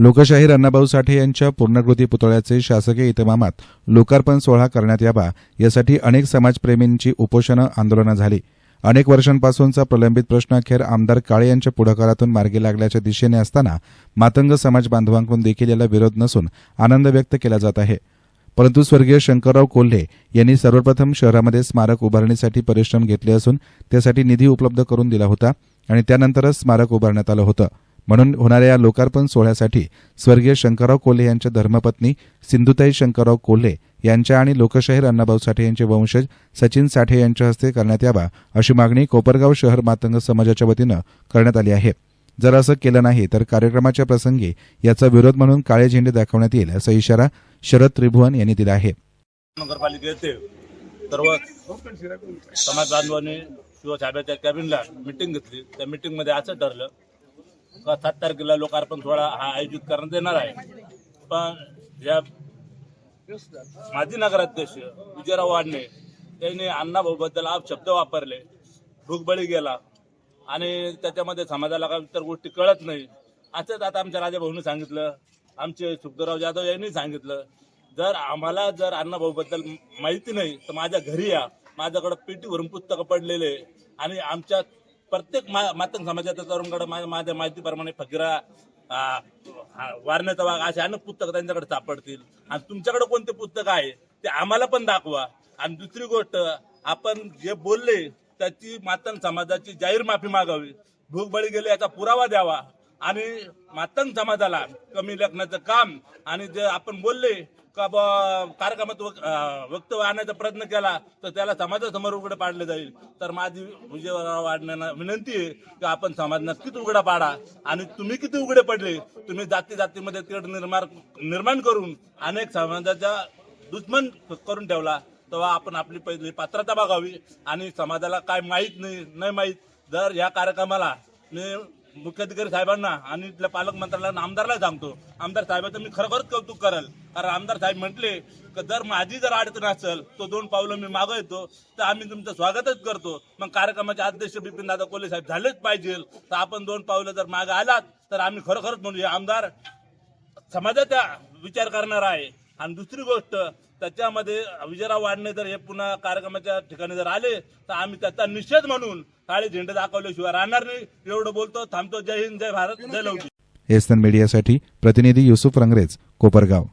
लोकशाहीर अण्णाभाऊ साठे यांच्या पूर्णकृती पुतळ्याचे शासकीय इतमामात लोकार्पण सोहळा करण्यात यावा यासाठी अनेक समाजप्रेमींची उपोषणं आंदोलनं झाली. अनेक वर्षांपासूनचा प्रलंबित प्रश्न अखेर आमदार काळे यांच्या पुढाकारातून मार्गी लागल्याच्या दिशेने असताना मातंग समाज बांधवांकडून देखील याला विरोध नसून आनंद व्यक्त केला जात आहे. परंतु स्वर्गीय शंकरराव कोल्हे यांनी सर्वप्रथम शहरामध्ये स्मारक उभारणीसाठी परिश्रम घेतले असून त्यासाठी निधी उपलब्ध करून दिला होता आणि त्यानंतरच स्मारक उभारण्यात आलं होतं. म्हणून होणाऱ्या या लोकार्पण सोहळ्यासाठी स्वर्गीय शंकरराव कोल्हे यांच्या धर्मपत्नी सिंधुताई शंकरराव कोल्हे यांच्या आणि लोकशाहीर अण्णाभाऊ साठे यांचे वंशज सचिन साठे यांच्या हस्ते करण्यात यावा अशी मागणी कोपरगाव शहर मातंग समाजाच्या वतीनं करण्यात आली आहे. जर असं केलं नाही तर कार्यक्रमाच्या प्रसंगी याचा विरोध म्हणून काळे झेंडे दाखवण्यात येईल असा इशारा शरद त्रिभुवन यांनी दिला आहे. नगरपालिकेचे सर्व समाज बांधवांनी शिवसाहेबाच्या कॅबिनला मिटिंग घेतली. त्या मिटिंगमध्ये असं ठरलं सात तारखेला लोकार्पण सोहळा हा आयोजित करण्यात येणार आहे. पण या माजी नगराध्यक्ष विजयराव वाडणे त्यांनी अण्णाभाऊबद्दल आप शब्द वापरले. भूकबळी गेला. आणि त्याच्यामध्ये समाजाला काही इतर गोष्टी कळत नाही. असंच आता आमच्या राजाभाऊने सांगितलं. आमचे सुखदराव जाधव यांनी सांगितलं. जर आम्हाला जर अण्णाभाऊबद्दल माहिती नाही तर माझ्या घरी या. माझ्याकडे पेटीवरून पुस्तकं पडलेले. आणि आमच्या प्रत्येक मातंग समाजाच्या तरुणकडे माझ्या माहितीप्रमाणे फकीरा वारण्याचा वाघ असे अनेक पुस्तकं त्यांच्याकडे सापडतील. आणि तुमच्याकडे कोणते पुस्तक आहे ते आम्हाला पण दाखवा. आणि दुसरी गोष्ट आपण जे बोलले त्याची मातंग समाजाची जाहीर माफी मागावी. भूकबळी गेले याचा पुरावा द्यावा. आणि मातंग समाजाला कमी लेखण्याचं काम आणि जे आपण बोलले का कार्यक्रमात वक- वक्तव्य आणण्याचा प्रयत्न केला तर त्याला समाजासमोर उघडं पाडलं जाईल. तर माझी विजयराव वाढण्याला विनंती आहे की आपण समाज नक्कीच उघडा पाडा. आणि तुम्ही किती उघडे पडले तुम्ही जाती जातीमध्ये तेढ निर्माण निर्माण करून अनेक समाजाचा दुश्मन करून ठेवला. तेव्हा आपण आपली पहिली पात्रता बघावी. आणि समाजाला काय माहीत नाही नाही माहीत. जर या कार्यक्रमाला मी मुख्याधिकारी साहेबांना आणि इथल्या पालकमंत्र्याला आमदारला सांगतो आमदार साहेबाचं मी खरोखरच कौतुक करेल. कारण आमदार साहेब म्हटले की जर माझी जर अडचण असेल तो दोन पावलं मी मागं येतो तर आम्ही तुमचं स्वागतच करतो. मग कार्यक्रमाचे अध्यक्ष बिपिन दादा कोले साहेब झालेच पाहिजे. तर आपण दोन पावलं जर मागं आलात तर आम्ही खरोखरच म्हणू आमदार समाजाचा विचार करणार आहे. आणि दुसरी गोष्ट त्याच्यामध्ये विजयराव वाढणे जर हे पुन्हा कार्यक्रमाच्या ठिकाणी जर आले तर आम्ही त्याचा निषेध म्हणून काळे झेंडे दाखवल्याशिवाय राहणार नाही. एवढं बोलतो थांबतो. जय हिंद जय भारत जय लवजी एसन मीडियासाठी प्रतिनिधी युसुफ रंगरेज कोपरगाव.